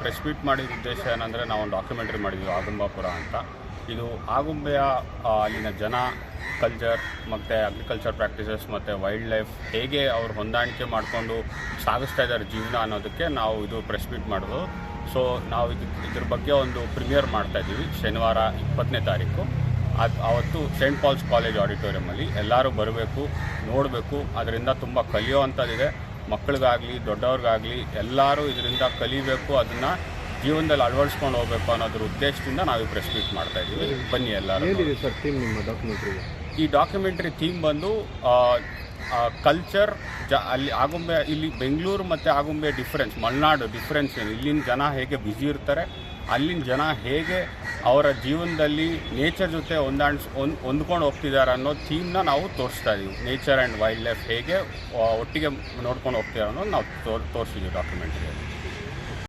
Press meet ಮಾಡಿದ ಉದ್ದೇಶ ಏನಂದರೆ ನಾವು ಒಂದು ಡಾಕ್ಯುಮೆಂಟ್ರಿ ಮಾಡಿದ್ವಿ, ಆಗುಂಬಾಪುರ ಅಂತ. ಇದು ಆಗುಂಬೆಯ ಅಲ್ಲಿನ ಜನ ಕಲ್ಚರ್ ಮತ್ತು ಅಗ್ರಿಕಲ್ಚರ್ ಪ್ರಾಕ್ಟೀಸಸ್ ಮತ್ತು ವೈಲ್ಡ್ ಲೈಫ್ ಹೇಗೆ ಅವ್ರು ಹೊಂದಾಣಿಕೆ ಮಾಡಿಕೊಂಡು ಸಾಗಿಸ್ತಾ ಇದ್ದಾರೆ ಜೀವನ ಅನ್ನೋದಕ್ಕೆ ನಾವು ಇದು ಪ್ರೆಸ್ ಮೀಟ್ ಮಾಡೋದು. ಸೊ ನಾವು ಇದು, ಇದ್ರ ಬಗ್ಗೆ ಒಂದು ಪ್ರಿಮಿಯರ್ ಮಾಡ್ತಾ ಇದ್ದೀವಿ ಶನಿವಾರ ಇಪ್ಪತ್ತನೇ ತಾರೀಕು. ಅದು, ಅವತ್ತು ಸೇಂಟ್ ಪಾಲ್ಸ್ ಕಾಲೇಜ್ ಆಡಿಟೋರಿಯಮಲ್ಲಿ ಎಲ್ಲರೂ ಬರಬೇಕು, ನೋಡಬೇಕು, ಅದರಿಂದ ತುಂಬ ಕಲಿಯೋವಂಥದ್ದಿದೆ. ಮಕ್ಕಳಿಗಾಗಲಿ ದೊಡ್ಡವ್ರಿಗಾಗಲಿ ಎಲ್ಲರೂ ಇದರಿಂದ ಕಲಿಬೇಕು ಅದನ್ನು ಜೀವನದಲ್ಲಿ ಅಳವಡಿಸ್ಕೊಂಡು ಹೋಗ್ಬೇಕು ಅನ್ನೋದ್ರ ಉದ್ದೇಶದಿಂದ ನಾವು ಪ್ರೆಸ್ ಮೀಟ್ ಮಾಡ್ತಾ ಇದ್ದೀವಿ. ಬನ್ನಿ ಎಲ್ಲರೂ. ಸರ್ ಥೀಮ್ ನಿಮ್ಮ ಈ ಡಾಕ್ಯುಮೆಂಟ್ರಿ ಥೀಮ್ ಬಂದು ಕಲ್ಚರ್ ಜ ಅಲ್ಲಿ ಆಗುಂಬೆ ಇಲ್ಲಿ ಬೆಂಗಳೂರು ಮತ್ತು ಆಗುಂಬೆ ಡಿಫ್ರೆನ್ಸ್ ಮಲೆನಾಡು ಡಿಫ್ರೆನ್ಸ್ ಏನು? ಇಲ್ಲಿನ ಜನ ಹೇಗೆ ಬ್ಯುಸಿ ಇರ್ತಾರೆ? ಅಲ್ಲಿನ ಜನ ಹೇಗೆ ಅವರ ಜೀವನದಲ್ಲಿ ನೇಚರ್ ಜೊತೆ ಹೊಂದಾಣಿಸ್ ಹೊಂದ್ ಹೊಂದ್ಕೊಂಡು ಹೋಗ್ತಿದ್ದಾರೆ ಅನ್ನೋ ಥೀಮ್ನ ನಾವು ತೋರಿಸ್ತಾ ಇದ್ದೀವಿ ನೇಚರ್ ಆ್ಯಂಡ್ ವೈಲ್ಡ್ ಲೈಫ್ ಹೇಗೆ ಒಟ್ಟಿಗೆ ನೋಡ್ಕೊಂಡು ಹೋಗ್ತಿದ್ದಾರೆ ಅನ್ನೋದು ನಾವು ತೋರ್ ತೋರಿಸಿದ್ದೀವಿ ಡಾಕ್ಯುಮೆಂಟ್ರಿಯಲ್ಲಿ